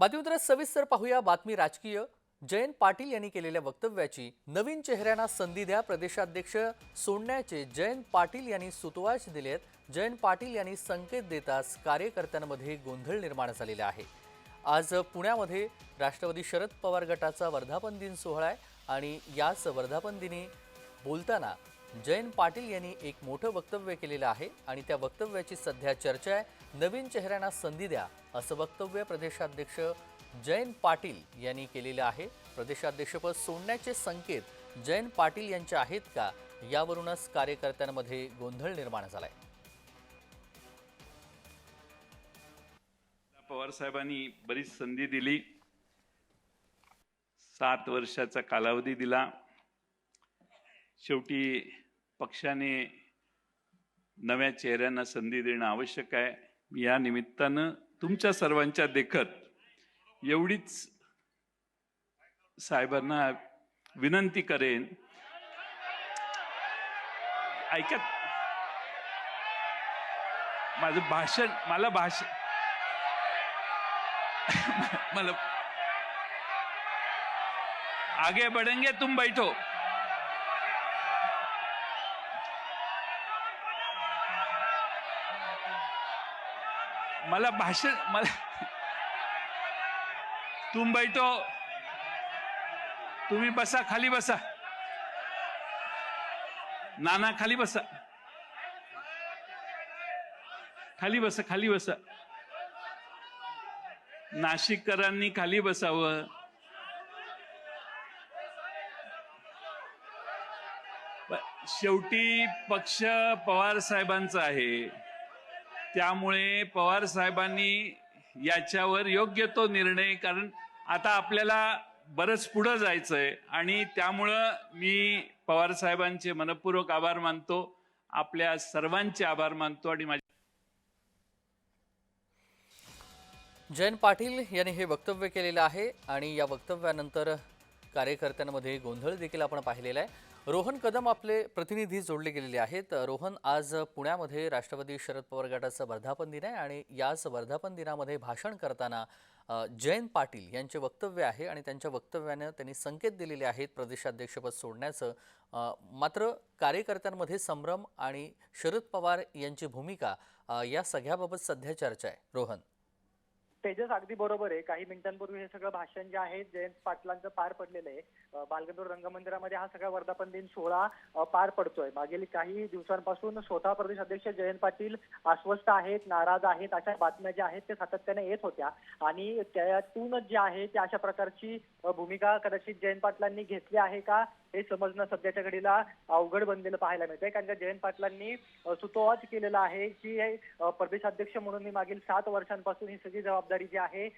बातमीपत्रात सविस्तर पाहूया बातमी राजकीय. जयंत पाटील यांनी केलेल्या वक्तव्याची. नवीन चेहऱ्यांना संधी द्या. प्रदेशाध्यक्ष सोडण्याचे जयंत पाटील यांनी सुतोवाच दिलेत. जयंत पाटील यांनी संकेत देताच कार्यकर्त्यांमध्ये गोंधळ निर्माण झालेला आहे. आज पुण्यामध्ये राष्ट्रवादी शरद पवार गटाचा वर्धापन दिन सोहळा आहे आणि याच वर्धापन दिनी बोलताना जयंत पाटील यांनी एक मोठं वक्तव्य केलेलं आहे आणि त्या वक्तव्याची सध्या चर्चा आहे. नवीन चेहऱ्यांना संधी द्या असं वक्तव्य प्रदेशाध्यक्ष जयंत पाटील यांनी केलेलं आहे. प्रदेशाध्यक्षपद सोडण्याचे संकेत जयंत पाटील यांचे आहेत का? यावरूनच कार्यकर्त्यांमध्ये गोंधळ निर्माण झालाय. पवार साहेबांनी बरीच संधी दिली. सात वर्षाचा कालावधी दिला. शेवटी पक्षाने नव्या चेहऱ्यांना संधी देणं आवश्यक आहे. मी या निमित्तानं तुमच्या सर्वांच्या देखत एवढीच साहेबांना विनंती करेन. ऐकत माझं भाषण मला भाषण मला आगे बढ़ेंगे तुम बैठो. मला भाषण मला तुम बैठो तुम्ही बसा खाली बसा. नाना खाली बसा. खाली बसा खाली बसा. नाशिककरांनी खाली बसावं. शेवटी पक्ष पवार साहेबांचा आहे. त्यामुळे पवार साहेबांनी याच्यावर योग्य तो निर्णय कारण आता आपल्याला बरंच पुढं जायचंय. आणि त्यामुळं मी पवार साहेबांचे मनपूर्वक आभार मानतो. आपल्या सर्वांचे आभार मानतो आणि माझ्या जयंत पाटील यांनी हे वक्तव्य केलेलं आहे. आणि या वक्तव्यानंतर कार्यकर्त्यांमध्ये गोंधळ देखील आपण पाहिलेला आहे. रोहन कदम आपले प्रतिनिधी जोडले गेलेले आहेत. रोहन आज पुण्यामध्ये राष्ट्रवादी शरद पवार गटाचा वर्धापन दिन आहे आणि याच वर्धापन दिनामध्ये भाषण करताना जयंत पाटील यांचे वक्तव्य आहे आणि त्यांच्या वक्तव्यानं त्यांनी संकेत दिलेले आहेत प्रदेशाध्यक्षपद सोडण्याचं. मात्र कार्यकर्त्यांमध्ये संभ्रम आणि शरद पवार यांची भूमिका या सगळ्याबाबत सध्या चर्चा आहे. रोहन. तेजस अगदी बरोबर आहे. काही मिनिटांपूर्वी हे सगळं भाषण जे आहे जयंत पाटलांचं पार पडलेलं आहे. बालगंधर्व रंगमंदिरामध्ये हा सगळा वर्धापन दिन सोहळा पार पडतोय. मागील काही दिवसांपासून स्वतः प्रदेश अध्यक्ष जयंत पाटील अस्वस्थ आहेत नाराज आहेत अशा बातम्या ज्या आहेत ते सातत्याने येत होत्या. आणि त्यातूनच जे आहे ते अशा प्रकारची भूमिका कदाचित जयंत पाटलांनी घेतली आहे का हे समजणं सध्याच्या घडीला अवघड बनलेलं पाहायला मिळतंय. कारण का जयंत पाटलांनी सुतोवाच केलेला आहे की प्रदेशाध्यक्ष म्हणून मी मागील सात वर्षांपासून ही सगळी जबाबदारी जी आहे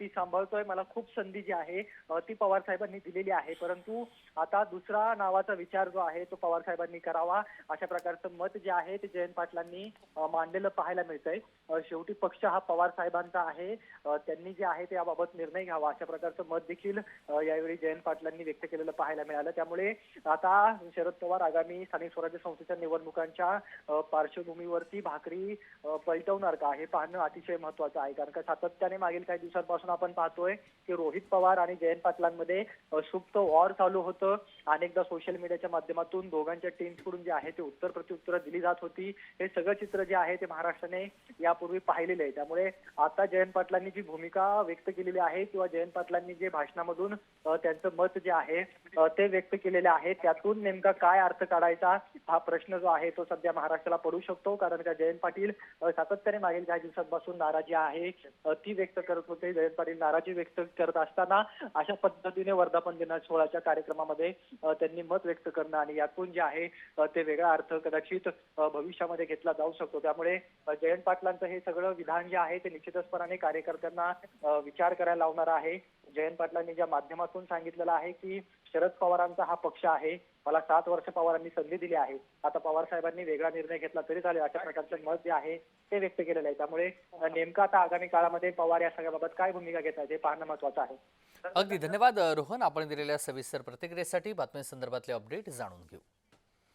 ती सांभाळतोय. मला खूप संधी जी आहे ती पवार साहेबांनी दिलेली आहे. परंतु आता दुसरा नावाचा विचार जो आहे तो पवार साहेबांनी करावा. अशा प्रकारचं मत जे आहे ते जयंत पाटलांनी मांडलेलं पाहायला मिळतंय. शेवटी पक्ष हा पवार साहेबांचा आहे. त्यांनी जे आहे ते याबाबत निर्णय घ्यावा. अशा प्रकारचं मत देखील यावेळी जयंत पाटलांनी व्यक्त केलेलं पाहायला मिळालं. त्यामुळे आता शरद पवार आगामी स्थानिक स्वराज्य संस्थेच्या निवडणुकांच्या पार्श्वभूमीवरती भाकरी पलटवणार का? हे पाहणं अतिशय महत्वाचं आहे. कारण का सातत्याने मागील काही दिवसांपासून आपण पाहतोय की रोहित पवार आणि जयंत पाटलांमध्ये सुप्त वॉर चालू होतं. अनेकदा सोशल मीडियाच्या माध्यमातून दोघांच्या टीम्सकडून जे आहे ते उत्तर प्रत्युत्तर दिली जात होती. हे सगळं चित्र जे आहे ते महाराष्ट्राने यापूर्वी पाहिलेलं आहे. त्यामुळे आता जयंत पाटलांनी जी भूमिका व्यक्त केलेली आहे किंवा जयंत पाटलांनी जे भाषणामधून त्यांचं मत जे आहे ते व्यक्त केलेले आहे त्यातून नेमका काय अर्थ काढायचा हा प्रश्न जो आहे तो सध्या महाराष्ट्राला पडू शकतो. कारण का जयंत पाटील सातत्याने मागील काही दिवसांपासून नाराजी आहे. ती ती व्यक्त करत होते. जयंत पाटील नाराजी व्यक्त करत असताना अशा पद्धतीने वर्धापन दिना सोहळ्याच्या कार्यक्रमामध्ये त्यांनी मत व्यक्त करणं आणि यातून जे आहे ते वेगळा अर्थ कदाचित भविष्यामध्ये घेतला जाऊ शकतो. त्यामुळे जयंत पाटलांचं हे सगळं विधान जे आहे ते निश्चितचपणाने कार्यकर्त्यांना विचार करायला लावणार आहे. जयंत पाटलांनी ज्या माध्यमातून सांगितलेलं आहे की शरद पवारांचा हा पक्ष आहे मला सात वर्ष पवारांनी संधी दिली आहे. आता पवार साहेबांनी वेगळा निर्णय घेतला तरी चालेल अशा प्रकारचं मत जे आहे ते व्यक्त केलेलं आहे. त्यामुळे नेमकं आता आगामी काळामध्ये पवार या सगळ्याबाबत काय भूमिका घेत आहेत हे पाहणं महत्वाचं आहे. अगदी धन्यवाद रोहन. आपण दिलेल्या सविस्तर प्रतिक्रियेसाठी बातम्यांसंदर्भातले अपडेट जाणून घेऊ.